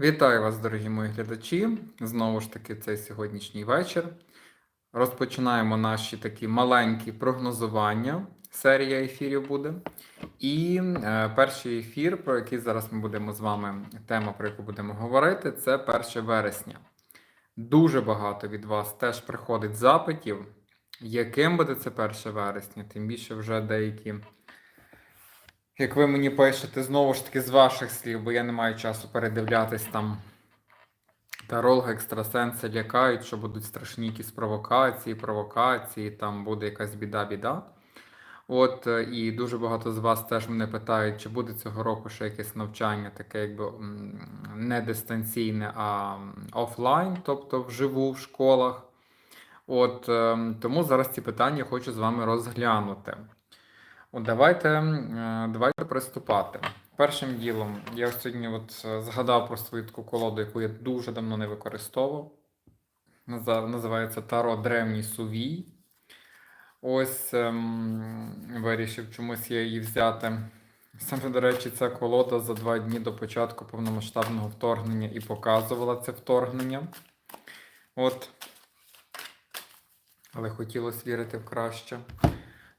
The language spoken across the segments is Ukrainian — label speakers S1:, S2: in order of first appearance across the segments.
S1: Вітаю вас, дорогі мої глядачі. Знову ж таки, цей сьогоднішній вечір. Розпочинаємо наші такі маленькі прогнозування. Серія ефірів буде. І е, перший ефір, про який зараз ми будемо з вами, тема, про яку будемо говорити, це 1 вересня. Дуже багато від вас теж приходить запитів, яким буде це 1 вересня, тим більше вже деякі. Як ви мені пишете, знову ж таки з ваших слів, бо я не маю часу передивлятись там. Таролги, екстрасенси лякають, що будуть страшні якісь провокації, провокації, там буде якась біда-біда. От, е, і дуже багато з вас теж мене питають, чи буде цього року ще якесь навчання, таке якби не дистанційне, а офлайн, тобто вживу в школах. От, ем, тому зараз ці питання хочу з вами розглянути. От давайте, е, давайте приступати. Першим ділом, я сьогодні от е, згадав про свою таку колоду, яку я дуже давно не використовував. Називається Таро Древній Сувій. Ось ем, вирішив чомусь я її взяти. Саме, до речі, ця колода за два дні до початку повномасштабного вторгнення і показувала це вторгнення. От. Але хотілося вірити в краще.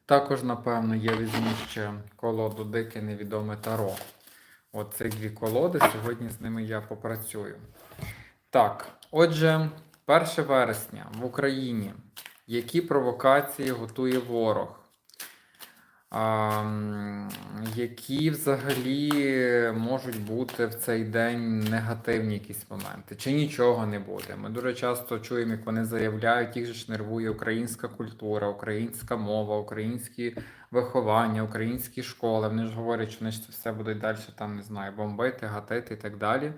S1: Також, напевно, я візьму ще колоду Дике Невідоме Таро. Оці дві колоди. Сьогодні з ними я попрацюю. Так, отже, 1 вересня в Україні. Які провокації готує ворог? Які взагалі можуть бути в цей день негативні якісь моменти? Чи нічого не буде? Ми дуже часто чуємо, як вони заявляють, їх же ж нервує українська культура, українська мова, українські виховання, українські школи. Вони ж говорять, що вони ж це все будуть далі там, не знаю, бомбити, гатити і так далі.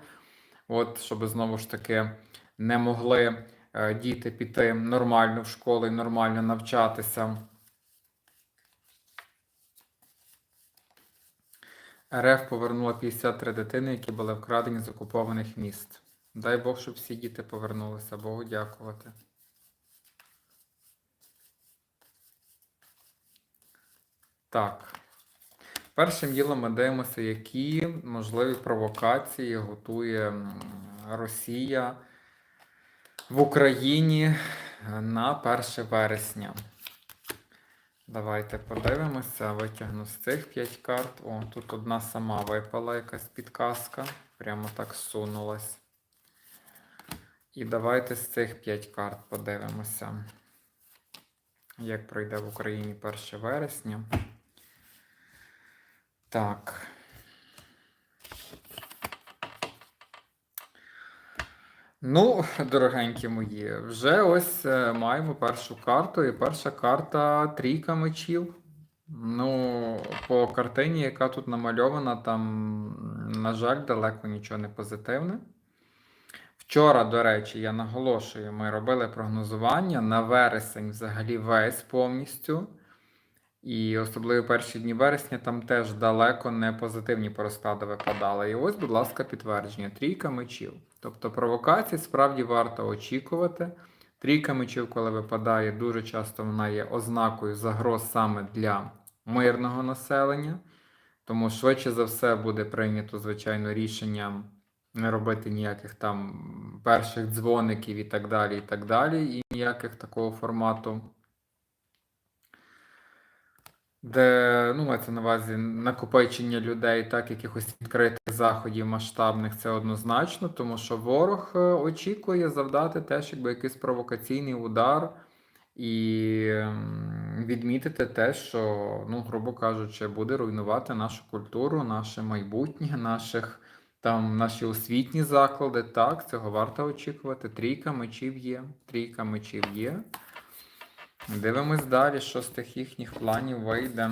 S1: От, щоб знову ж таки не могли е, діти піти нормально в школу і нормально навчатися. РФ повернула 53 дитини, які були вкрадені з окупованих міст. Дай Бог, щоб всі діти повернулися. Богу дякувати. Так. Першим ділом ми дивимося, які можливі провокації готує Росія в Україні на 1 вересня. Давайте подивимося, витягну з цих 5 карт. О, тут одна сама випала якась підказка. Прямо так сунулась. І давайте з цих 5 карт подивимося, як пройде в Україні 1 вересня. Так. Ну, дорогенькі мої, вже ось е, маємо першу карту, і перша карта трійка мечів. Ну, по картині, яка тут намальована, там, на жаль, далеко нічого не позитивне. Вчора, до речі, я наголошую, ми робили прогнозування на вересень взагалі весь повністю. І особливо перші дні вересня там теж далеко не позитивні по випадали. І ось, будь ласка, підтвердження. Трійка мечів. Тобто провокацій справді варто очікувати. Трійка мечів, коли випадає, дуже часто вона є ознакою загроз саме для мирного населення. Тому швидше за все буде прийнято, звичайно, рішення не робити ніяких там перших дзвоників і так далі, і так далі, і ніяких такого формату де ну, мається на увазі накопичення людей, так, якихось відкритих заходів масштабних, це однозначно, тому що ворог е, очікує завдати теж якби якийсь провокаційний удар і відмітити те, що, ну, грубо кажучи, буде руйнувати нашу культуру, наше майбутнє, наших там наші освітні заклади. Так, цього варто очікувати. Трійка мечів є. Трійка мечів є. Дивимось далі, що з тих їхніх планів вийде.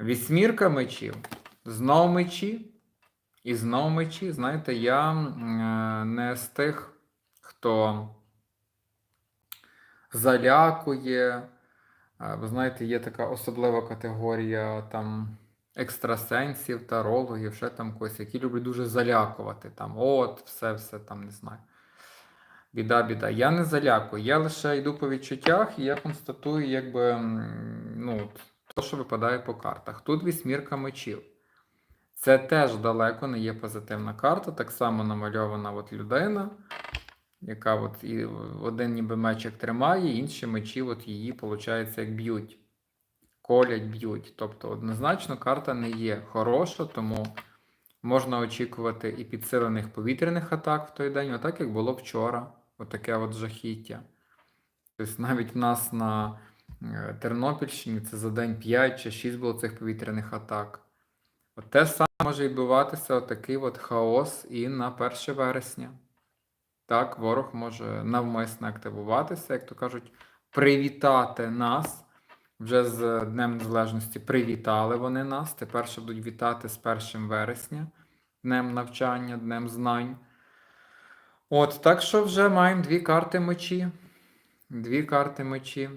S1: Вісьмірка мечів. Знов мечі. І знов мечі. Знаєте, я е, не з тих, хто залякує. Е, Ви знаєте, є така особлива категорія там екстрасенсів, тарологів, ще там когось, які люблять дуже залякувати. Там, от, все, все там не знаю. Біда, біда. Я не залякую, я лише йду по відчуттях і я констатую, якби, ну, то, що випадає по картах. Тут вісьмірка мечів. Це теж далеко не є позитивна карта. Так само намальована от людина, яка от і один ніби мечик тримає, інші мечі от її, виходить, як б'ють. Колять, б'ють. Тобто, однозначно, карта не є хороша, тому можна очікувати і підсилених повітряних атак в той день, отак як було вчора. Отаке от жахіття. Тобто навіть в нас на е, Тернопільщині це за день 5 чи 6 було цих повітряних атак. От те саме може відбуватися отакий от хаос і на 1 вересня. Так, ворог може навмисно активуватися, як то кажуть, привітати нас. Вже з Днем Незалежності привітали вони нас. Тепер ще будуть вітати з 1 вересня, днем навчання, днем знань. От, так що вже маємо дві карти мечі. Дві карти мечі.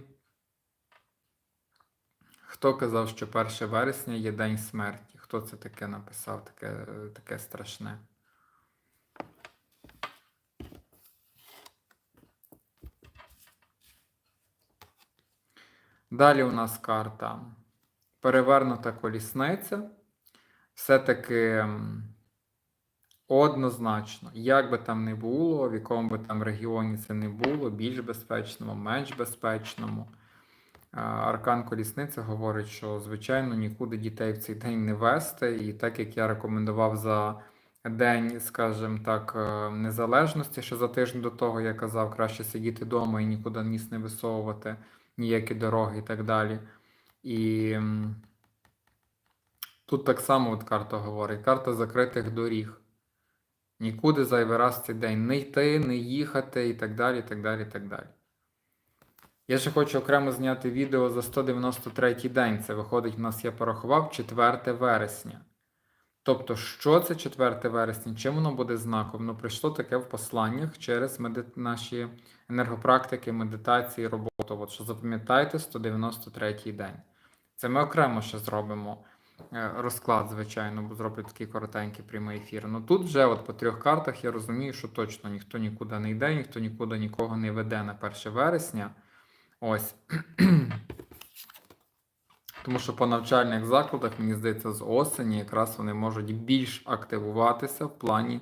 S1: Хто казав, що 1 вересня є День смерті? Хто це таке написав, таке, таке страшне? Далі у нас карта перевернута колісниця. Все-таки однозначно, як би там не було, в якому би там регіоні це не було, більш безпечному, менш безпечному. Аркан колісниця говорить, що, звичайно, нікуди дітей в цей день не вести. І так як я рекомендував за день, скажімо так, е, незалежності, що за тиждень до того я казав, краще сидіти вдома і нікуди ніс не висовувати, ніякі дороги і так далі. І тут так само от карта говорить: карта закритих доріг. Нікуди зайвий раз цей день не йти, не їхати і так далі. так далі, так далі. Я ще хочу окремо зняти відео за 193 день. Це виходить, в нас я порахував 4 вересня. Тобто, що це 4 вересня? Чим воно буде знаком? Воно прийшло таке в посланнях через меди... наші енергопрактики, медитації, роботу. От що запам'ятайте 193 день. Це ми окремо ще зробимо розклад, звичайно, бо зроблю такий коротенький прямий ефір. Ну тут вже от по трьох картах я розумію, що точно ніхто нікуди не йде, ніхто нікуди нікого не веде на 1 вересня. Ось. Тому що по навчальних закладах, мені здається, з осені якраз вони можуть більш активуватися в плані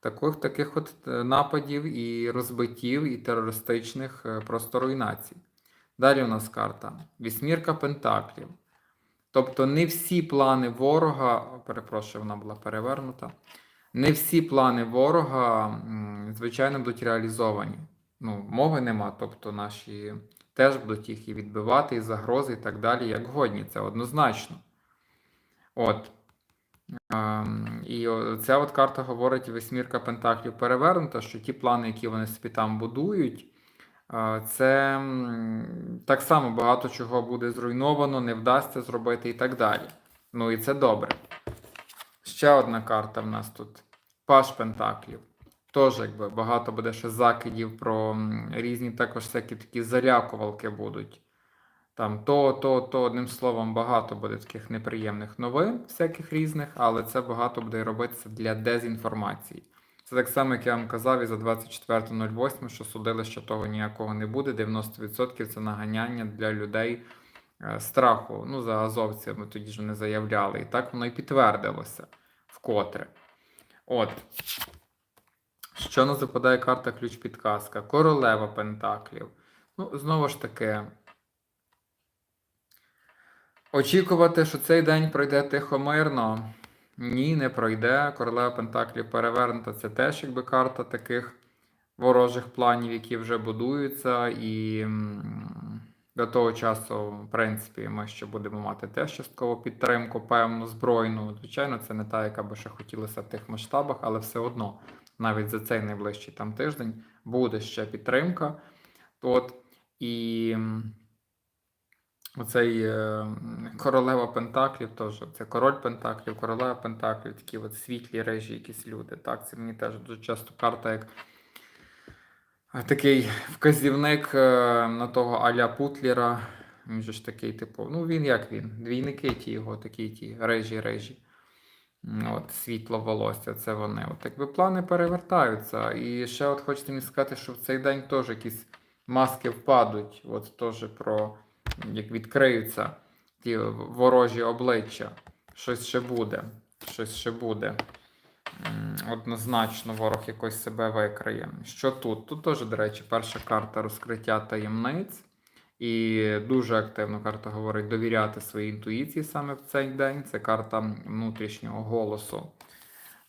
S1: таких, таких от е, нападів і розбиттів, і терористичних е, просто руйнацій. Далі у нас карта Вісьмірка Пентаклів. Тобто не всі плани ворога, перепрошую, вона була перевернута. Не всі плани ворога, звичайно, будуть реалізовані. Ну, мови нема, тобто наші теж будуть їх і відбивати, і загрози, і так далі, як годні, це однозначно. От. Ем, І ця от карта говорить восьмірка Пентаклів перевернута, що ті плани, які вони собі там будують, це так само багато чого буде зруйновано, не вдасться зробити і так далі. Ну і це добре. Ще одна карта в нас тут. Паш Пентаклів. Теж якби багато буде ще закидів про різні також всякі такі залякувалки будуть. Там то, то, то, одним словом, багато буде таких неприємних новин, всяких різних, але це багато буде робитися для дезінформації. Це так само, як я вам казав, і за 24.08, що судили, що того ніякого не буде. 90% це наганяння для людей е, страху. Ну, за азовцями тоді ж не заявляли. І так воно і підтвердилося вкотре. От. Що нас западає карта ключ підказка? Королева Пентаклів. Ну, знову ж таки. Очікувати, що цей день пройде тихомирно. Ні, не пройде. Королева Пентаклів перевернута. Це теж якби карта таких ворожих планів, які вже будуються. І до того часу, в принципі, ми ще будемо мати теж часткову підтримку, певну збройну. Звичайно, це не та, яка би ще хотілося в тих масштабах, але все одно, навіть за цей найближчий там тиждень буде ще підтримка. От, і оцей е, королева Пентаклів теж, це король Пентаклів, королева Пентаклів, такі от світлі режі, якісь люди. Так, це мені теж дуже часто карта як такий вказівник е, на того Аля Путлера. Він же ж такий, типу, ну він як він? Двійники ті його, такі ті режі, режі. От, світло волосся, це вони. От якби плани перевертаються. І ще от хочеться мені сказати, що в цей день теж якісь маски впадуть. От теж про як відкриються ті ворожі обличчя. Щось ще буде. щось ще буде. Однозначно ворог якось себе викриє. Що тут? Тут теж, до речі, перша карта розкриття таємниць. І дуже активно карта говорить довіряти своїй інтуїції саме в цей день. Це карта внутрішнього голосу.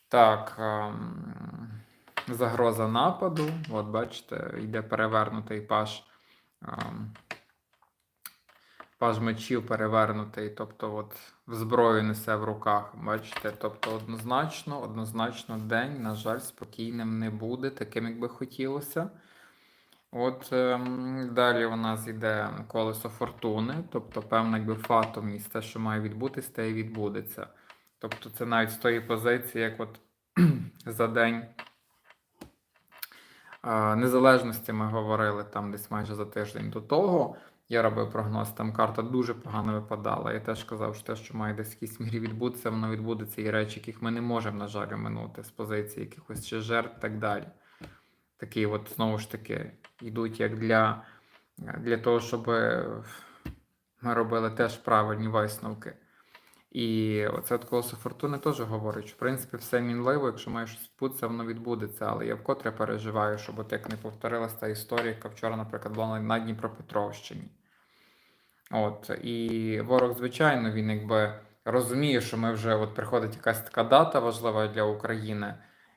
S1: Так, ем, загроза нападу. От бачите, йде перевернутий паж. Паж мечів перевернутий, тобто от в зброю несе в руках. Бачите? Тобто однозначно, однозначно день, на жаль, спокійним не буде, таким, як би хотілося. От ем, далі у нас йде колесо фортуни, тобто певна якби фатомність, те, що має відбутись, те і відбудеться. Тобто це навіть з тої позиції, як от за день е, незалежності ми говорили там десь майже за тиждень до того. Я робив прогноз, там карта дуже погано випадала. Я теж казав, що те, що має десь в якійсь мірі відбутися, воно відбудеться і речі, яких ми не можемо, на жаль, оминути з позиції якихось ще жертв і так далі. Такі, от знову ж таки, йдуть як для, для того, щоб ми робили теж правильні висновки. І оце от колесо фортуни теж говорить, що в принципі все мінливо, якщо має щось відбутися, воно відбудеться. Але я вкотре переживаю, щоб от як не повторилася та історія, яка вчора, наприклад, була на Дніпропетровщині. От, і ворог, звичайно, він якби розуміє, що ми вже от приходить якась така дата важлива для України,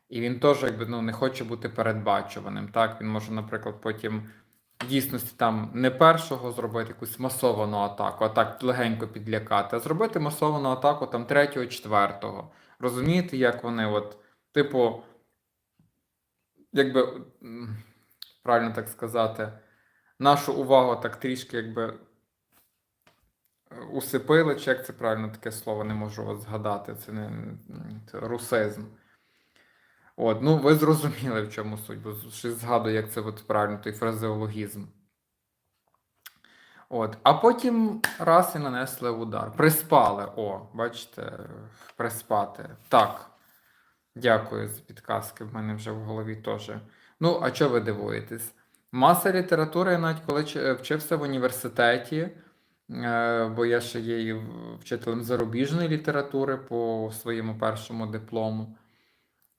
S1: і він теж якби ну, не хоче бути передбачуваним. Так, він може, наприклад, потім в дійсності там не першого зробити якусь масовану атаку, а так легенько підлякати, а зробити масовану атаку там третього, четвертого. Розумієте, як вони, от, типу, якби правильно так сказати, нашу увагу так трішки якби усипили, чи як це правильно таке слово, не можу от згадати. Це не це русизм. От, ну ви зрозуміли, в чому суть, бо щось згадую, як це от правильно, той фразеологізм. От, а потім раз і нанесли удар. Приспали. О, бачите, приспати. Так. Дякую за підказки. В мене вже в голові теж. Ну, а чого ви дивуєтесь? Маса літератури, я навіть коли вчився в університеті, е, бо я ще є вчителем зарубіжної літератури по своєму першому диплому,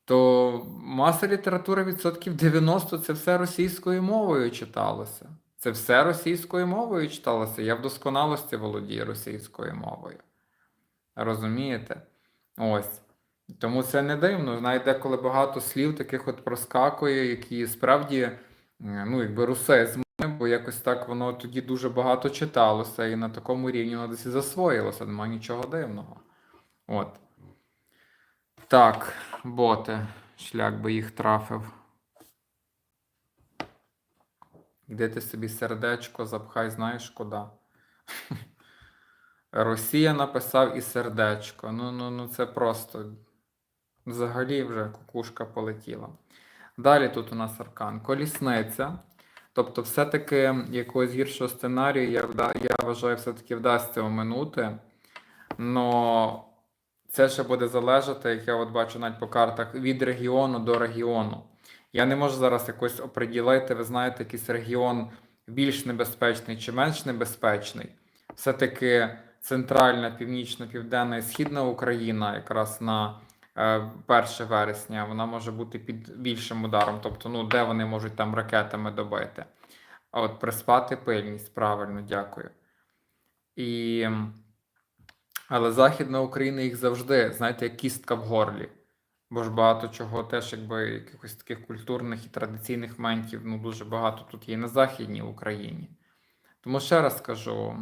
S1: то маса літератури відсотків 90 це все російською мовою читалося. Це все російською мовою читалося. Я в досконалості володію російською мовою. Розумієте? Ось. Тому це не дивно. Навіть деколи багато слів таких от проскакує, які справді, е, ну, якби русизми, бо якось так воно тоді дуже багато читалося, і на такому рівні воно десь засвоїлося, немає нічого дивного. От. Так, боти. Шлях би їх трафив. Де ти собі сердечко запхай, знаєш куди? Росія написав і сердечко. Ну, ну, ну це просто. Взагалі вже кукушка полетіла. Далі тут у нас аркан. Колісниця. Тобто, все-таки якогось гіршого сценарію, я, вда- я вважаю, все-таки вдасться оминути. Но це ще буде залежати, як я от бачу навіть по картах, від регіону до регіону. Я не можу зараз якось оприділити, ви знаєте, якийсь регіон більш небезпечний чи менш небезпечний. Все-таки центральна, північна, південна і східна Україна, якраз на 1 вересня, вона може бути під більшим ударом. Тобто, ну, де вони можуть там ракетами добити. А от приспати пильність, правильно, дякую. І... Але Західна Україна їх завжди, знаєте, як кістка в горлі. Бо ж багато чого теж, якби якихось таких культурних і традиційних моментів, ну дуже багато тут є на Західній Україні. Тому ще раз скажу,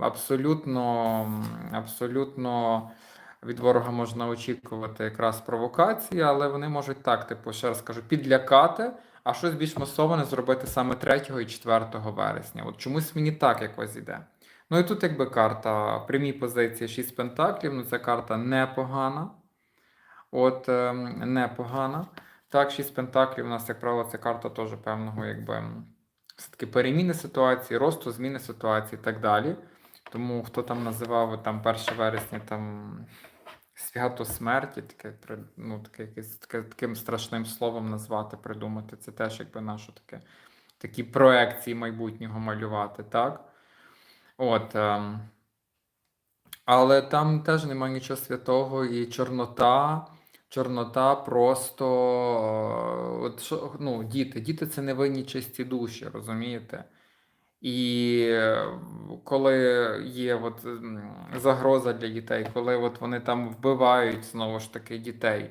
S1: абсолютно, абсолютно від ворога можна очікувати якраз провокації, але вони можуть так, типу, ще раз кажу, підлякати, а щось більш масоване зробити саме 3 і 4 вересня. От чомусь мені так якось іде. Ну і тут, якби карта прямі позиції 6 пентаклів, ну ця карта непогана. От ем, непогана. Так, 6 пентаклів у нас, як правило, це карта теж певного, якби все-таки переміни ситуації, росту, зміни ситуації і так далі. Тому хто там називав там 1 вересня там свято смерті, таке, ну, таке, якесь, таке, таким страшним словом назвати, придумати, це теж якби наше таке, такі проекції майбутнього малювати, так? От. Ем, Але там теж немає нічого святого, і Чорнота. Чорнота просто е, от, ну, діти. Діти це невинні чисті душі, розумієте? І е, коли є от, загроза для дітей, коли от вони там вбивають знову ж таки дітей,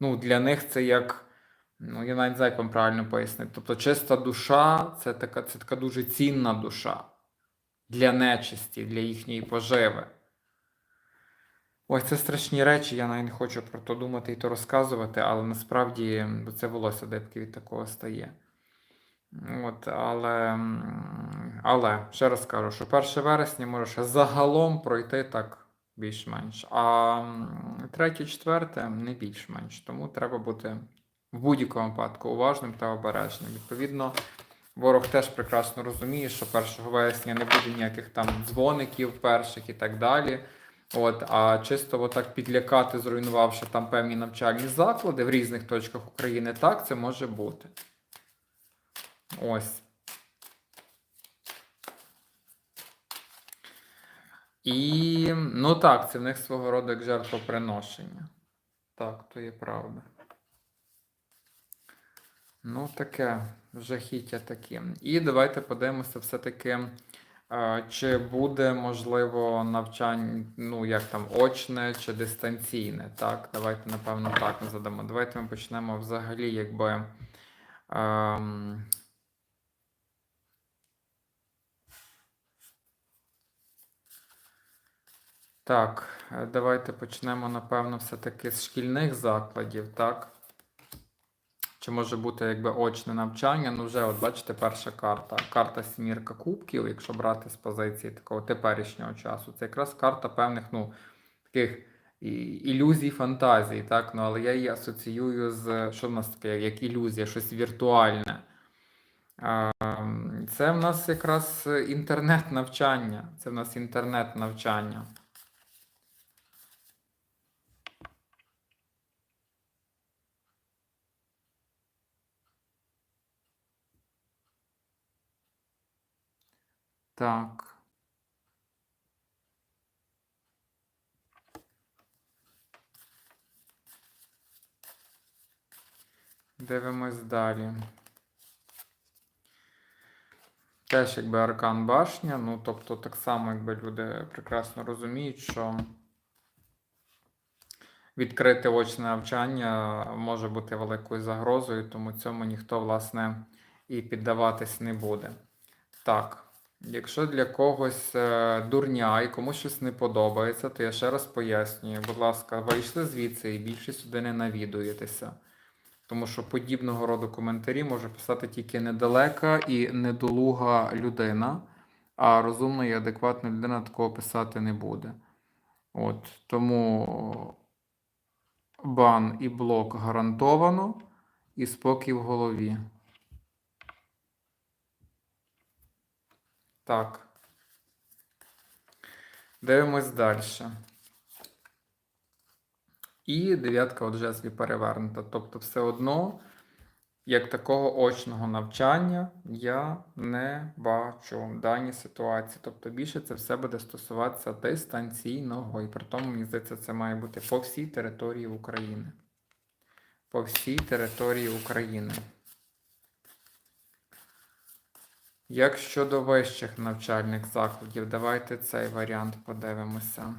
S1: ну, для них це як. Ну, я навіть не знаю, як вам правильно пояснити. Тобто, чиста душа це така, це така дуже цінна душа для нечисті, для їхньої поживи. Ось це страшні речі, я навіть не хочу про то думати і то розказувати, але насправді це волосся дибки від такого стає. От, але, але ще раз кажу, що 1 вересня може ще загалом пройти так більш-менш. А м, третє, четверте не більш-менш. Тому треба бути в будь-якому випадку уважним та обережним. Відповідно, ворог теж прекрасно розуміє, що 1 вересня не буде ніяких там дзвоників перших і так далі. От, а чисто отак підлякати, зруйнувавши там певні навчальні заклади в різних точках України, так це може бути. Ось. І, ну так, це в них свого роду як жертвоприношення. Так, то є правда. Ну, таке, жахіття таке. І давайте подивимося все-таки, чи буде можливо навчання, ну, як там, очне чи дистанційне. Так, давайте, напевно, так задамо. Давайте ми почнемо взагалі, якби. Ем, Так, е, давайте почнемо, напевно, все-таки з шкільних закладів, так? Чи може бути якби очне навчання? Ну, вже, от бачите, перша карта. Карта сімірка кубків, якщо брати з позиції такого теперішнього часу. Це якраз карта певних, ну, таких ілюзій, фантазій, так? Ну, але я її асоціюю з що в нас таке, як ілюзія, щось віртуальне. Це в нас якраз інтернет-навчання. Це в нас інтернет-навчання. Так. Дивимось далі. Теж якби аркан башня, ну тобто так само, якби люди прекрасно розуміють, що відкрите очне навчання може бути великою загрозою, тому цьому ніхто, власне, і піддаватись не буде. Так, якщо для когось е, дурня і комусь щось не подобається, то я ще раз пояснюю, будь ласка, вийшли звідси і більше сюди не навідуєтеся. Тому що подібного роду коментарі може писати тільки недалека і недолуга людина, а розумна і адекватна людина такого писати не буде. От, тому бан і блок гарантовано, і спокій в голові. Так. Дивимось далі. І дев'ятка от жезлів перевернута. Тобто, все одно, як такого очного навчання я не бачу в даній ситуації. Тобто, більше це все буде стосуватися дистанційного. І при тому, мені здається, це має бути по всій території України. По всій території України. Як щодо вищих навчальних закладів, давайте цей варіант подивимося.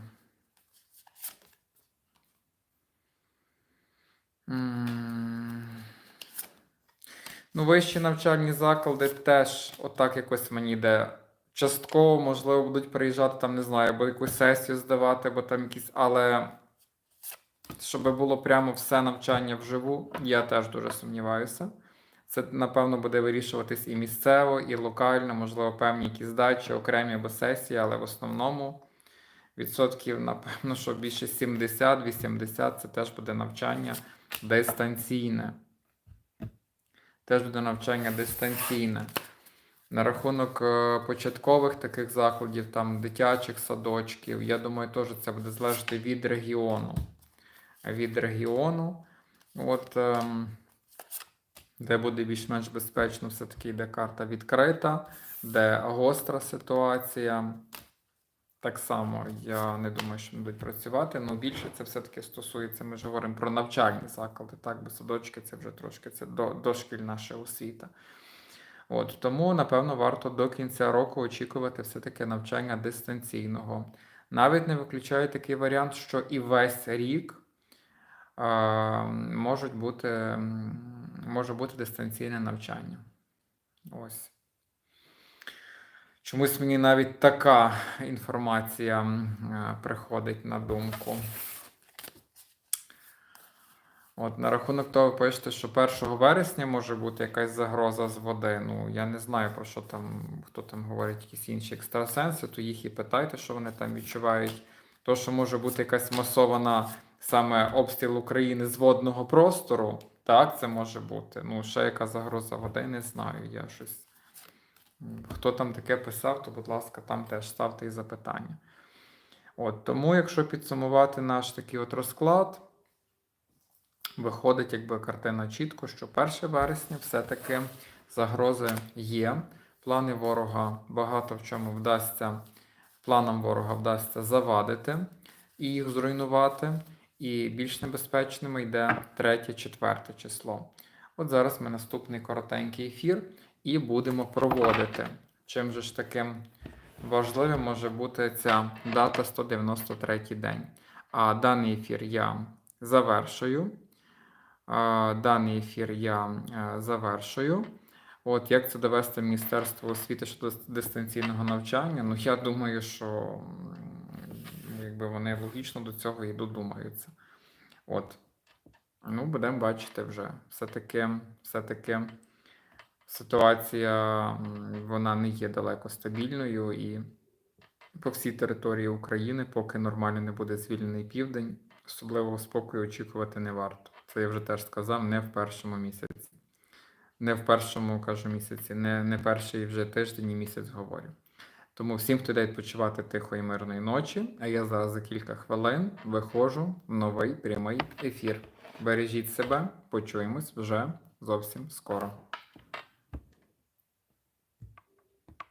S1: Ну, вищі навчальні заклади теж отак якось мені йде. Частково, можливо, будуть приїжджати там, не знаю, або якусь сесію здавати, або там якісь, але щоб було прямо все навчання вживу, я теж дуже сумніваюся. Це, напевно, буде вирішуватись і місцево, і локально, можливо, певні якісь здачі, окремі або сесії, але в основному відсотків, напевно, що більше 70-80 це теж буде навчання дистанційне. Теж буде навчання дистанційне. На рахунок е, початкових таких закладів, там дитячих садочків, я думаю, теж це буде залежати від регіону. Від регіону, от, ем, де буде більш-менш безпечно, все-таки йде карта відкрита, де гостра ситуація. Так само я не думаю, що будуть працювати. Ну більше це все-таки стосується, ми ж говоримо про навчальні заклади, так, бо садочки це вже трошки це до, дошкільна ще освіта. От, тому, напевно, варто до кінця року очікувати все-таки навчання дистанційного. Навіть не виключаю такий варіант, що і весь рік а, можуть бути, може бути дистанційне навчання. Ось. Чомусь мені навіть така інформація е, приходить на думку. От на рахунок того, ви пишете, що 1 вересня може бути якась загроза з води. Ну, я не знаю, про що там, хто там говорить, якісь інші екстрасенси, то їх і питайте, що вони там відчувають. То, що може бути якась масована саме обстріл України з водного простору, так, це може бути. Ну, ще яка загроза води, не знаю. Я щось. Хто там таке писав, то, будь ласка, там теж ставте і запитання. От, тому, якщо підсумувати наш такий от розклад, виходить якби картина чітко, що 1 вересня все-таки загрози є. Плани ворога багато в чому вдасться, планам ворога вдасться завадити і їх зруйнувати. І більш небезпечними йде 3-4 число. От зараз ми наступний коротенький ефір і будемо проводити. Чим же ж таким важливим може бути ця дата 193 день. А даний ефір я завершую. Даний ефір я е, завершую. От як це довести Міністерство освіти щодо дистанційного навчання? Ну, я думаю, що якби вони логічно до цього і додумаються. От. Ну, будемо бачити вже. Все-таки, все-таки ситуація вона не є далеко стабільною і по всій території України, поки нормально не буде звільнений південь, особливого спокою очікувати не варто. Це я вже теж сказав не в першому місяці. Не в першому кажу місяці, не, не перший вже тиждень і місяць говорю. Тому всім, хто йде відпочивати тихої мирної ночі, а я зараз за кілька хвилин виходжу в новий прямий ефір. Бережіть себе, почуємось вже зовсім скоро.